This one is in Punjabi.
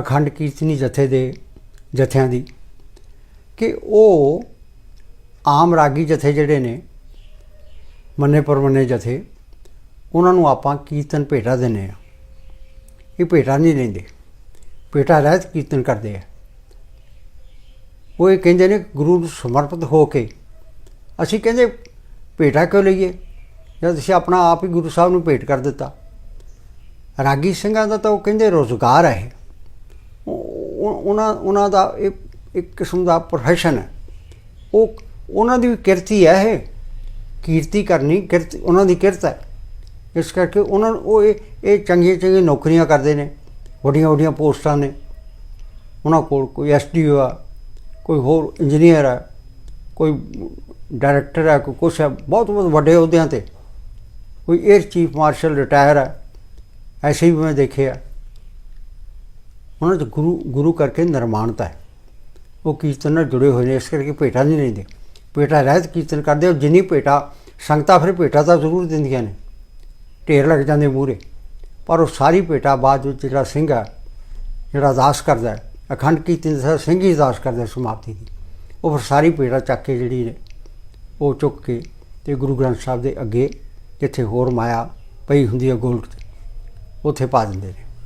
ਅਖੰਡ ਕੀਰਤਨੀ ਜਥੇ ਦੇ ਜਥਿਆਂ ਦੀ ਕਿ ਉਹ ਆਮ ਰਾਗੀ ਜਥੇ ਜਿਹੜੇ ਨੇ, ਮੰਨੇ ਪਰਮੰਨੇ ਜਥੇ, ਉਹਨਾਂ ਨੂੰ ਆਪਾਂ ਕੀਰਤਨ ਭੇਟਾ ਦਿੰਦੇ ਆ ਇਹ ਭੇਟਾ ਨਹੀਂ ਲੈਂਦੇ। ਭੇਟਾ ਰਹਿਤ ਕੀਰਤਨ ਕਰਦੇ ਆ। ਉਹ ਇਹ ਕਹਿੰਦੇ ਨੇ, ਗੁਰੂ ਨੂੰ ਸਮਰਪਿਤ ਹੋ ਕੇ ਅਸੀਂ ਕਹਿੰਦੇ, ਭੇਟਾ ਕਿਉਂ ਲਈਏ? ਜਦ ਅਸੀਂ ਆਪਣਾ ਆਪ ਹੀ ਗੁਰੂ ਸਾਹਿਬ ਨੂੰ ਭੇਟ ਕਰ ਦਿੱਤਾ। ਰਾਗੀ ਸਿੰਘਾਂ ਦਾ ਤਾਂ ਉਹ ਕਹਿੰਦੇ ਰੋਜ਼ਗਾਰ ਹੈ। ਉਹ- ਉਹਨਾਂ ਉਹਨਾਂ ਦਾ ਇਹ, ਇੱਕ ਕਿਸਮ ਦਾ ਪ੍ਰੋਫੈਸ਼ਨ ਹੈ। ਉਹ, ਉਹਨਾਂ ਦੀ ਵੀ ਕਿਰਤੀ ਹੈ ਇਹ। ਕੀਰਤੀ ਕਰਨੀ, ਕਿਰਤ, ਉਹਨਾਂ ਦੀ ਕਿਰਤ ਹੈ। ਇਸ ਕਰਕੇ ਉਹਨਾਂ ਉਹ ਇਹ ਇਹ ਚੰਗੀਆਂ ਚੰਗੀਆਂ ਨੌਕਰੀਆਂ ਕਰਦੇ ਨੇ। ਵੱਡੀਆਂ ਵੱਡੀਆਂ ਪੋਸਟਾਂ ਨੇ। ਉਹਨਾਂ ਕੋਲ ਕੋਈ ਐਸਡੀਓ ਆ, ਕੋਈ ਹੋਰ ਇੰਜੀਨੀਅਰ ਆ, ਕੋਈ ਡਾਇਰੈਕਟਰ ਆ, ਕੋਈ ਕੁਛ ਆ। ਬਹੁਤ ਬਹੁਤ ਵੱਡੇ ਅਹੁਦਿਆਂ ਤੇ। ਕੋਈ 에ਅਰ ਚੀਫ ਮਾਰਸ਼ਲ ਰਿਟਾਇਰ ਆ। ਐਸੇ ਵੀ ਮੈਂ ਦੇਖਿਆ ਉਹਨਾਂ ਚ ਗੁਰੂ ਗੁਰੂ ਕਰਕੇ ਨਿਰਮਾਣਤਾ ਹੈ। ਉਹ ਕੀਰਤਨ ਨਾਲ ਜੁੜੇ ਹੋਏ ਨੇ, ਇਸ ਕਰਕੇ ਭੇਟਾ ਨਹੀਂ ਲੈਂਦੇ। ਭੇਟਾ ਰਹਿਤ ਕੀਰਤਨ ਕਰਦੇ ਉਹ ਜਿੰਨੀ ਭੇਟਾ, ਸੰਗਤਾਂ ਫਿਰ ਭੇਟਾ ਤਾਂ ਜ਼ਰੂਰ ਦਿੰਦੀਆਂ ਨੇ। ਢੇਰ ਲੱਗ ਜਾਂਦੇ ਮੂਰੇ ਪਰ ਉਹ ਸਾਰੀ ਭੇਟਾ ਬਾਅਦ ਵਿੱਚ ਜਿਹੜਾ ਸਿੰਘ ਹੈ, ਜਿਹੜਾ ਅਰਦਾਸ ਕਰਦਾ ਅਖੰਡ ਕੀਰਤਨ ਦਾ ਸਿੰਘ ਹੀ ਅਰਦਾਸ ਕਰਦਾ ਸਮਾਪਤੀ ਦੀ। ਉਹ ਫਿਰ ਸਾਰੀ ਭੇਟਾ ਚੱਕ ਕੇ ਜਿਹੜੀ ਨੇ, ਉਹ ਚੁੱਕ ਕੇ ਤੇ ਗੁਰੂ ਗ੍ਰੰਥ ਸਾਹਿਬ ਦੇ ਅੱਗੇ ਜਿੱਥੇ ਹੋਰ ਮਾਇਆ ਪਈ ਹੁੰਦੀ ਹੈ ਗੋਲਕ ਤੇ, ਉੱਥੇ ਪਾ ਦਿੰਦੇ ਨੇ।